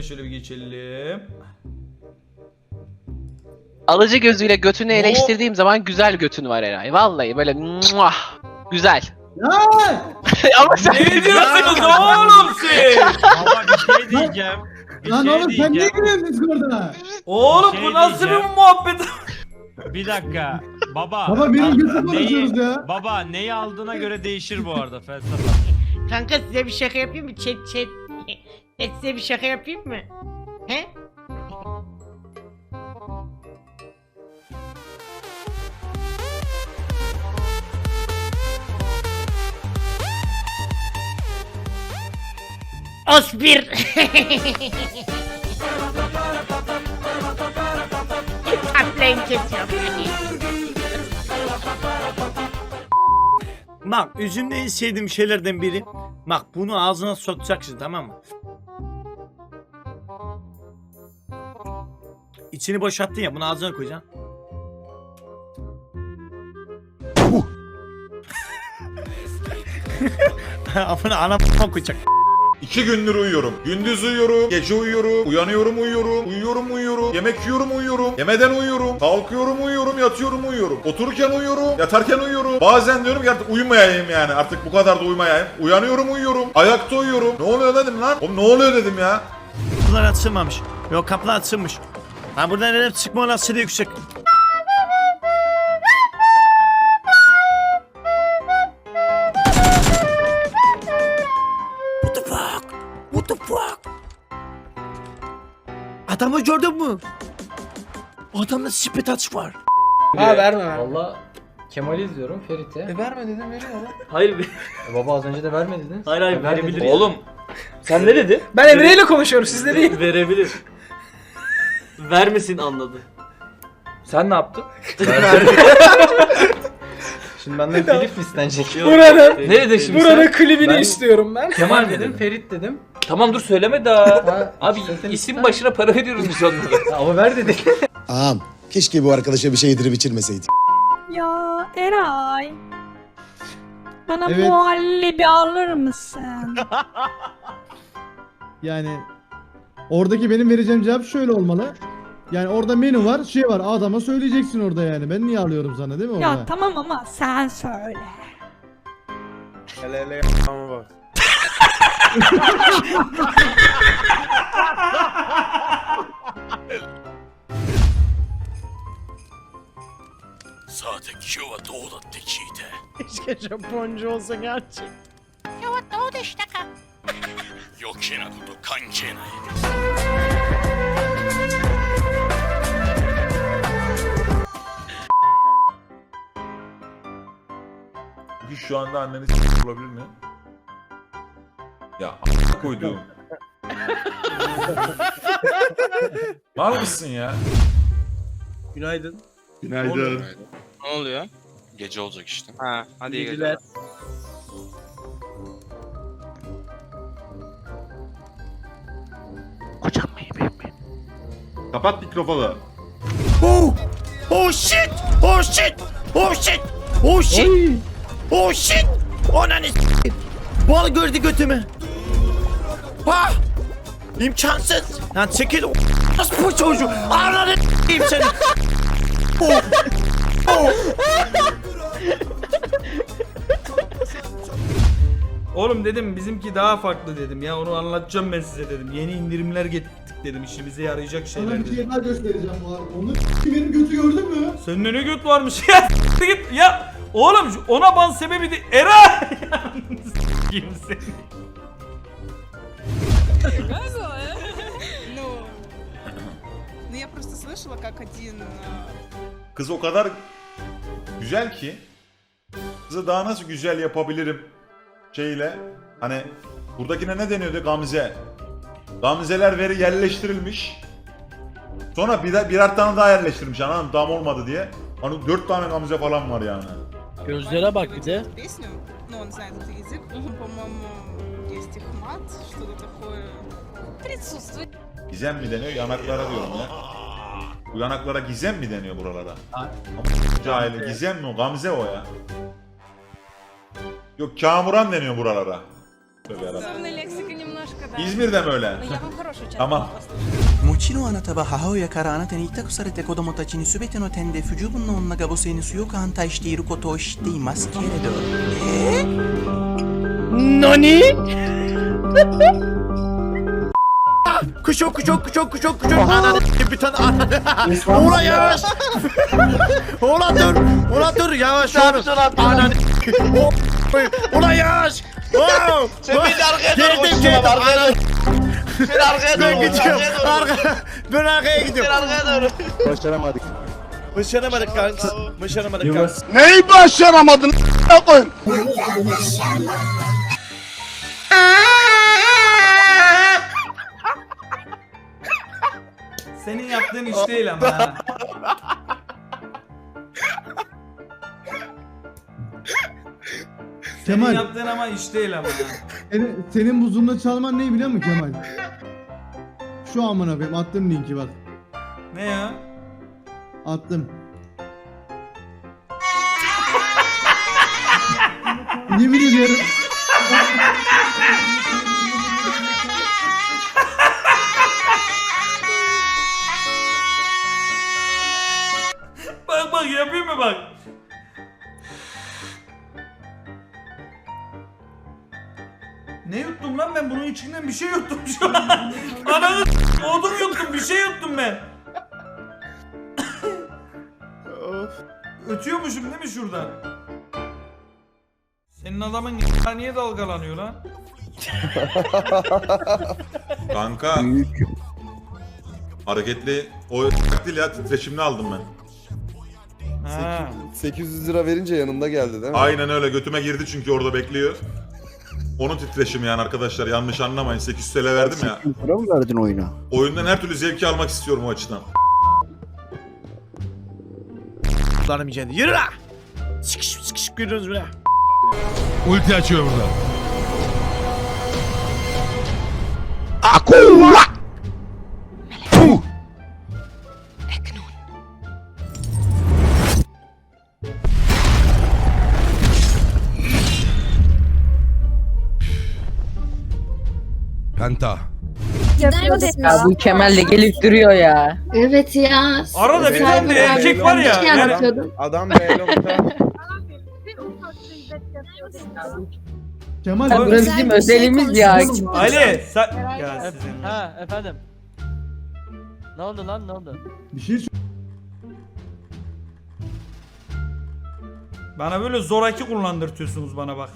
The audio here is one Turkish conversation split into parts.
Hemen şöyle bir geçelim. Alıcı gözüyle götünü eleştirdiğim zaman güzel götün var Eray. Vallahi böyle muah, güzel. Ya! Ama sen Ne diyorsunuz oğlum siz? Baba bir şey diyeceğim. Bir Lan şey oğlum sen niye diyeceğim. giriyorsun Discord'a? Oğlum Bir bu şey nasıl bir diyeceğim. muhabbet? Bir dakika. Baba. Baba benim götü neyi, konuşuyoruz ya. baba neyi aldığına göre değişir bu arada felsefe. Kanka size bir şaka yapayım mı? Chat chat. Chat size bir şaka yapayım mı? He? Os bir. Taplayın kesiyorum. Bak üzümde en sevdiğim şeylerden biri. Bak bunu ağzına sokacaksın tamam mı? İçini boşalttın ya bunu ağzına koyacaksın. Amına anam koyacak. İki gündür uyuyorum. Gündüz uyuyorum, gece uyuyorum, uyanıyorum uyuyorum, uyuyorum uyuyorum, yemek yiyorum uyuyorum, yemeden uyuyorum, kalkıyorum uyuyorum, yatıyorum uyuyorum, otururken uyuyorum, yatarken uyuyorum. Bazen diyorum ki artık uyumayayım yani artık bu kadar da uyumayayım. Uyanıyorum uyuyorum, ayakta uyuyorum. Ne oluyor dedim lan? Oğlum ne oluyor dedim ya. Kapılar açılmamış. Yok kapılar açılmış. Ha buradan hep çıkma olasılığı yüksek. What the fuck? What the fuck? Adamı gördün mü? Adamda spit aç var. Ha verme verme. Valla Kemal'i izliyorum Ferit'e. E verme dedim veriyor lan. Hayır. E baba az önce de verme dedin. Hayır hayır E, ver verebilir. Oğlum sen ne dedin? Ben Emre ile konuşuyorum sizle değil. Verebilir. Vermesin anladı. Sen ne yaptın? Şimdi benden telif mi istenecek? Buranın, Ne dedin Ferit. şimdi buranın sen? klibini Ben- istiyorum ben. Kemal dedim, Ferit dedim. Tamam dur söyleme daha. Ha, Abi isim başına para veriyoruz biz onlara. Ama ver dedin. Ağam keşke bu arkadaşa bir şey yedirip içirmeseydik. Ya Eray. Bana Evet. muhallebi alır mısın? Yani oradaki benim vereceğim cevap şöyle olmalı. Yani orada menü var, şey var. Adama söyleyeceksin orada yani. Ben niye alıyorum sana değil mi orada? ya tamam ama sen söyle. Keşke Japonca olsa gerçek. Bugün şu anda anneniz s- olabilir mi? Ya a- koyduğum. Mal mısın ya? Günaydın. Günaydın. Ne oluyor? Gece olacak işte. Ha hadi iyi geceler. Kapat mikrofonu. Oh! Oh shit! Oh shit! Oh shit! Oh shit! Oh shit! Ananı s**eyim. Bal gördü götümü. Ha! İmkansız. Lan çekil o Nasıl bu çocuğu? Ananı s**eyim seni. Oh! Oh! Oğlum dedim bizimki daha farklı dedim ya onu anlatacağım ben size dedim. Yeni indirimler getirdik dedim işimize yarayacak Sana şeyler bir dedim. şey daha göstereceğim bu arada. Onu benim götü gördün mü? Senin ne göt varmış ya s**t git ya. Oğlum şu- ona ban sebebi de Era. Kim seni? Ну, я просто слышала, как один Kız o kadar güzel ki kızı daha nasıl güzel yapabilirim şeyle hani buradakine ne deniyordu Gamze Gamzeler veri yerleştirilmiş sonra bir de birer tane daha yerleştirmiş anladın mı? tam olmadı diye hani dört tane Gamze falan var yani Gözlere bak bir de. песню, но он знает этот язык. По-моему, есть их мат, что-то такое. Присутствует. Gizem mi deniyor yanaklara diyorum ya bu yanaklara gizem mi deniyor buralara Ama Cahili gizem mi o Gamze o ya Yok Kamuran deniyor buralara Tövbe yarabbim. лексика немножко İzmir'de mi öyle? Tamam. もちろんあなたは母親からあなたに痛くされて子供たちに全ての点で不十分な女が母性に強く反対していることを知っていますけれどえ何 Kuşok kuşok kuşok kuşok kuşok Ananı bir tane ananı Ulan yavaş Ulan dur Ulan dur yavaş yavaş Ananı Ulan yavaş. Sen beni arkaya doğru koşuyorsun Ananı Sen arkaya doğru gidiyorum. Arka Ben arkaya gidiyorum. Sen arkaya doğru. Başaramadık. Başaramadık kanka. Başaramadık kanka. Neyi başaramadın? koyun. Senin yaptığın iş değil ama ha. Senin Kemal yaptığın ama iş değil ama senin, senin bu zurna çalman ne biliyor musun Kemal? Şu amına koyayım attım linki bak. Ne ya? Attım. Yemin ediyorum. Bak bak yapayım mı bak? Ne yuttum lan ben bunun içinden bir şey yuttum şu an. Ananı s- odun yuttum bir şey yuttum ben. Ötüyormuşum değil mi şuradan? Senin adamın y- niye dalgalanıyor lan? Kanka. Hareketli o değil ya titreşimli aldım ben. Ha. 800 lira verince yanında geldi değil mi? Aynen öyle götüme girdi çünkü orada bekliyor. Onun titreşimi yani arkadaşlar yanlış anlamayın 800 TL verdim ya. Para mı verdin oyuna? Oyundan her türlü zevki almak istiyorum o açıdan. Yiyeceğini yürü la Sıkış sıkış görüyorsunuz mu la Ulti açıyor burada. Penta. Ya bu Kemal'le gelip duruyor ya. Evet ya. Arada bir tane de erkek var ya. Yani Adam Beylong'da. Kemal Burası bizim özelimiz ya. Ali sen... Ya sizin. Ha efendim. Ne oldu lan ne oldu? bir şey Bana böyle zoraki kullandırtıyorsunuz bana bak.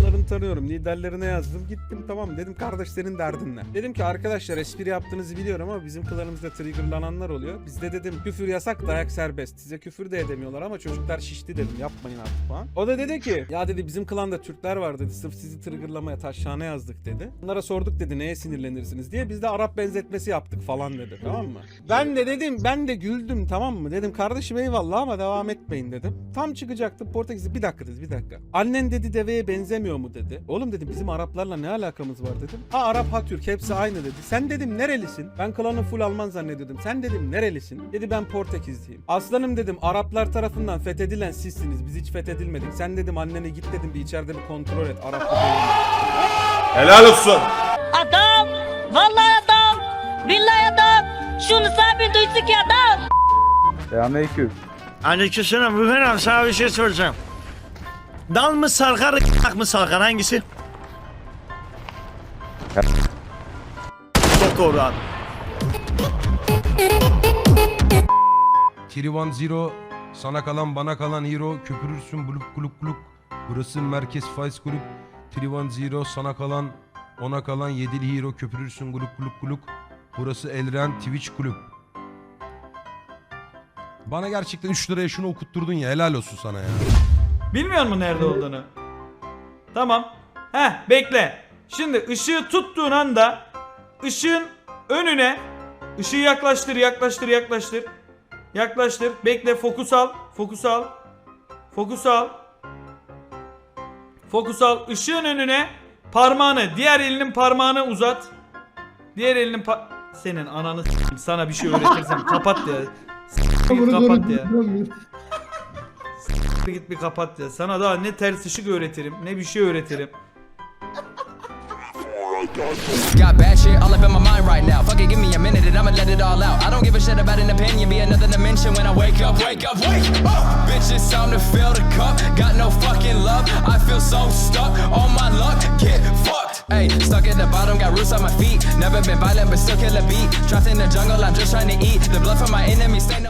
Bunların tanıyorum. Liderlerine yazdım. Gittim tamam dedim kardeş senin derdin ne? Dedim ki arkadaşlar espri yaptığınızı biliyorum ama bizim klanımızda triggerlananlar oluyor. Bizde dedim küfür yasak dayak serbest. Size küfür de edemiyorlar ama çocuklar şişti dedim yapmayın artık falan. O da dedi ki ya dedi bizim klanda Türkler var dedi. Sırf sizi triggerlamaya taşhane yazdık dedi. Onlara sorduk dedi neye sinirlenirsiniz diye. Biz de Arap benzetmesi yaptık falan dedi tamam mı? Ben de dedim ben de güldüm tamam mı? Dedim kardeşim eyvallah ama devam etmeyin dedim. Tam çıkacaktım Portekiz'de bir dakika dedi bir dakika. Annen dedi deveye benzemiyor mu dedi. Oğlum dedim bizim Araplarla ne alakamız var dedim. Ha Arap ha Türk hepsi aynı dedi. Sen dedim nerelisin? Ben klanı full Alman zannediyordum. Sen dedim nerelisin? Dedi ben Portekizliyim. Aslanım dedim Araplar tarafından fethedilen sizsiniz. Biz hiç fethedilmedik. Sen dedim annene git dedim bir içeride bir kontrol et. Arap? Helal olsun. Adam. Vallahi adam. Billahi adam. Şunu sabit duysun ki adam. Selamünaleyküm. Aleykümselam Müfen abi sana bir şey soracağım Dal mı sarkar ık mı sarkar hangisi? Çok doğru abi Tirivan Zero, sana kalan bana kalan hero, köpürürsün buluk kuluk kuluk. Burası Merkez Faiz Kulüp. Tirivan Zero, sana kalan, ona kalan yedili hero, köpürürsün guluk guluk guluk. Burası Elren Twitch Kulüp. Bana gerçekten 3 liraya şunu okutturdun ya helal olsun sana ya. Bilmiyor musun nerede olduğunu? Tamam. Heh bekle. Şimdi ışığı tuttuğun anda ışığın önüne ışığı yaklaştır yaklaştır yaklaştır. Yaklaştır. Bekle fokus al. Fokus al. Fokus al. Fokus al. Işığın önüne parmağını diğer elinin parmağını uzat. Diğer elinin pa- senin ananı sana bir şey öğretirsem kapat ya. Kapat ya. Bir git bir kapat ya. Sana daha ne ters ışık öğretirim ne bir şey öğretirim. Got bad shit all up in my mind right now. Fuck it, give me a minute and I'ma let it all out. I don't give a shit about an opinion, be another dimension when I wake up, wake up, wake up. Bitch, it's time to fill the cup. Got no fucking love. I feel so stuck on my luck. Get fucked. Hey, stuck at the bottom, got roots on my feet. Never been violent, but still kill a beat. Trapped in the jungle, I'm just trying to eat. The blood from my enemies stain on my